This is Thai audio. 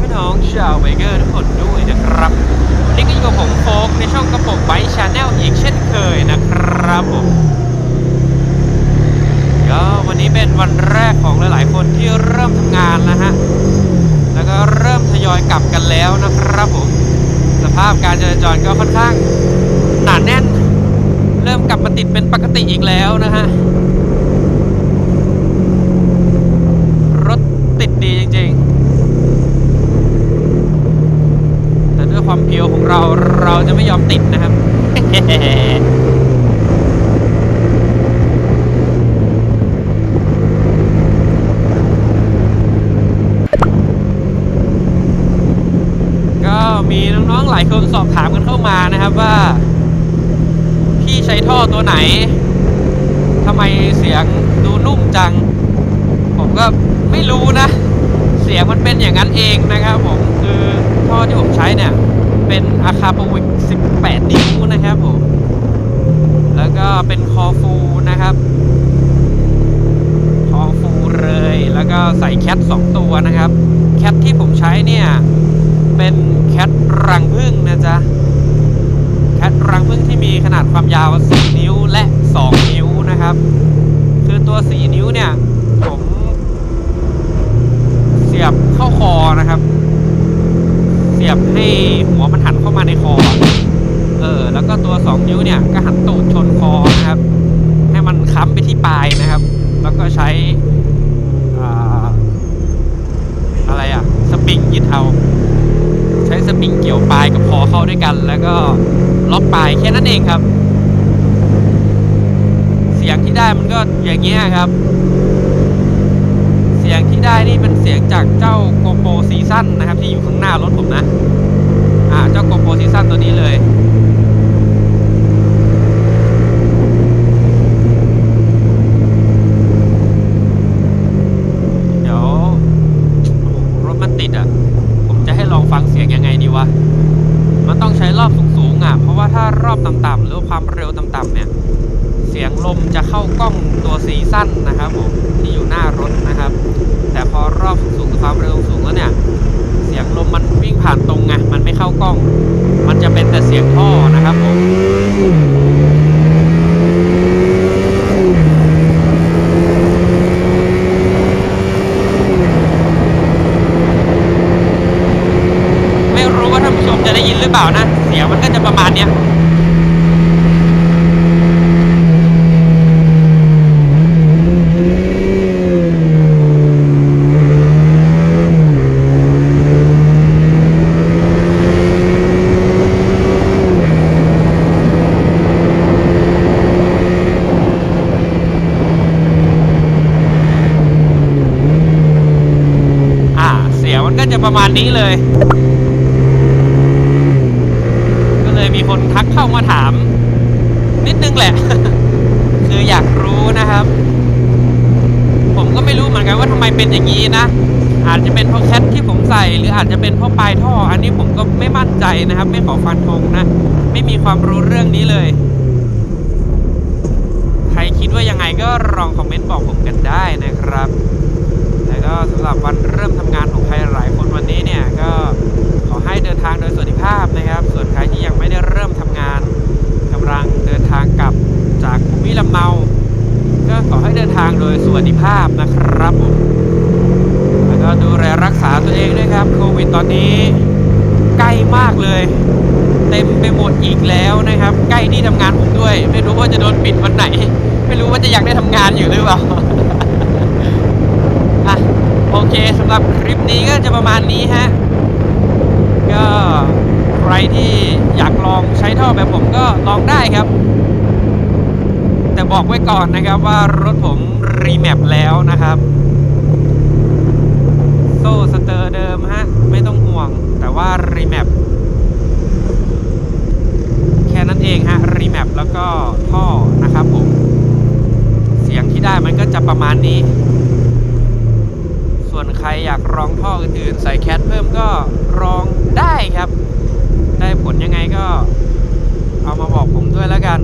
พี่น้องชาวไบเกอร์ทุกคนด้วยนะครับวันนี้ก็อยู่กับผมโฟกในช่องกระโปรงไบชาแนลอีกเช่นเคยนะครับผมก็วันนี้เป็นวันแรกของหลายๆ คนที่เริ่มทำงานแล้วฮะแล้วก็เริ่มทยอยกลับกันแล้วนะครับผมสภาพการจราจรก็ค่อนข้างหนาแน่น เริ่มกลับมาติดเป็นปกติอีกแล้วนะฮะ รถติดดีจริงๆ แต่ด้วย ความเพียวของเราเราจะไม่ยอมติดนะครับก็มีน้องๆหลายคนสอบถามกันเข้ามานะครับว่า พี่ใช้ท่อตัวไหนทำไมเสียงดูนุ่มจัง ผมก็ไม่รู้นะ เสียงมันเป็นอย่างนั้นเองนะครับผมคือท่อที่ผมใช้เนี่ย เป็นอาคาปวิก 18 นิ้วนะครับผม แล้วก็เป็นคอฟูนะครับ คอฟูเลย แล้วก็ใส่แคท 2 ตัวนะครับ แคทที่ผมใช้เนี่ย เป็นแคทรังพึ่งนะจ๊ะ แคทรังพึ่งที่มีขนาดความยาว 4 นิ้วและ 2 นิ้วนะครับ คือตัว 4 นิ้วเนี่ย ผมเสียบเข้าคอนะครับียบให้หัวมันหันเข้ามาในคอ เออ แล้วก็ตัว 2 นิ้วเนี่ยก็หันตูดชนคอนะครับ ให้มันค้ำไปที่ปลายนะครับ แล้วก็ใช้ออะไรอะสปริงยึดเอา ใช้สปริงเกี่ยวปลายกับคอเข้าด้วยกัน แล้วก็ล็อกปลายแค่นั้นเองครับ เสียงที่ได้มันก็อย่างเงี้ยครับ ที่ได้นี่เป็นเสียงจากเจ้าโกโปรซีซั่นนะครับ ที่อยู่ข้างหน้ารถผมนะ อ่าเจ้าโกโปรซีซั่นตัวนี้เลยเดี๋ยวโอ้โหรถมันติดอะผมจะให้ลองฟังเสียงยังไงดีวะมันต้องใช้รอบสูงๆอะเพราะว่าถ้ารอบต่ำๆหรือความเร็วต่ำๆเนี่ยเสียงลมจะเข้ากล้องตัวซีซั่นนะครับผมที่ กล้อง มันจะเป็นแต่เสียงท่อนะครับผมไม่รู้ว่าท่านผู้ชมจะได้ยินหรือเปล่านะ เสียงมันก็จะประมาณเนี้ย อ่า เสียงมันก็จะ ประมาณนี้เลย ก็เลยมีคนทักเข้ามาถาม นิดนึงแหละ คืออยากรู้นะครับ ผมก็ไม่รู้เหมือนกันว่าทำไมเป็นอย่างนี้นะ อาจจะเป็นเพราะแคทที่ผมใส่ หรืออาจจะเป็นเพราะปลายท่อ อันนี้ผมก็ไม่มั่นใจนะครับ ไม่ขอฟันธงนะ ไม่มีความรู้เรื่องนี้เลย ใครคิดว่ายังไงก็ลองคอมเมนต์บอกผมกันได้นะครับแล้วก็สำหรับวันเริ่มทำงานของใคร ภาพนะครับ แล้วก็ดูแลรักษาตัวเองด้วยครับโควิดตอนนี้ใกล้มากเลย เต็มไปหมดอีกแล้วนะครับ ใกล้ที่ทำงานผมด้วย ไม่รู้ว่าจะโดนปิดวันไหน ไม่รู้ว่าจะอยังได้ทำงานอยู่หรือเปล่าอะโอเคสำหรับคลิปนี้ก็จะประมาณนี้ฮะก็ใครที่อยากลองใช้ท่อแบบผมก็ลองได้ครับ แต่บอกไว้ก่อนนะครับว่ารถผม รีแมปแล้วนะครับ โซ่สเตอร์เดิมฮะ ไม่ต้องห่วง แต่ว่ารีแมปแค่นั้นเองฮะรีแมปแล้วก็ท่อนะครับผม เสียงที่ได้มันก็จะประมาณนี้ ส่วนใครอยากลองท่ออื่นๆ ใส่แคทเพิ่มก็ลองได้ครับ ได้ผลยังไงก็เอามาบอกผมด้วยแล้วกัน